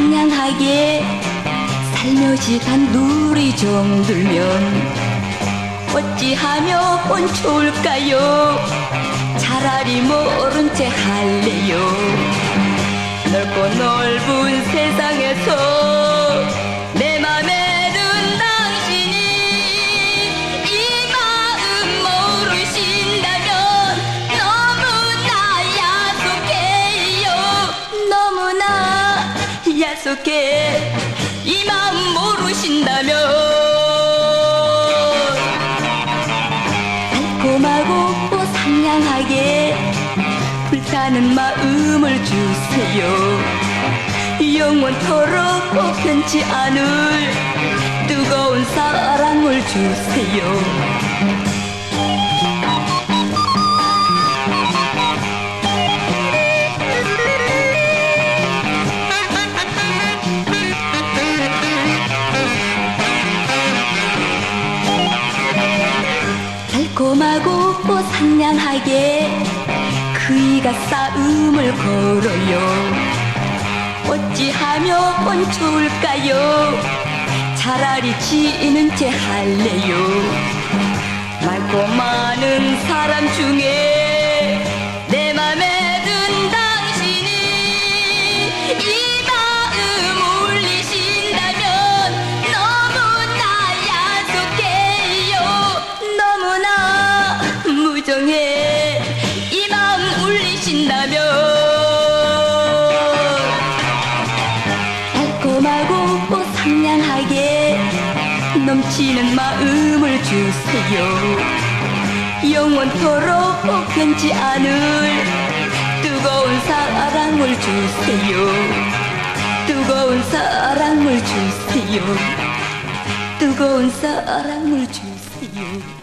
상냥하게 살며시 단둘이 정들면 어찌하며 온 좋을까요? 차라리 모른 채 할래요. 야속해. 이 마음 모르신다면 달콤하고 또 상냥하게 불타는 마음을 주세요. 영원토록 꼭 변치 않을 뜨거운 사랑을 주세요 또 상냥하게. 그이가 싸움을 걸어요. 어찌하며 온 좋을까요? 차라리 지는 채 할래요. 맑고 많은 사람 중에 무정해. 이 마음 울리신다면. 달콤하고 또 상냥하게 넘치는 마음을 주세요. 영원토록 꼭 변치 않을 뜨거운 사랑을 주세요. 뜨거운 사랑을 주세요. 뜨거운 사랑을 주세요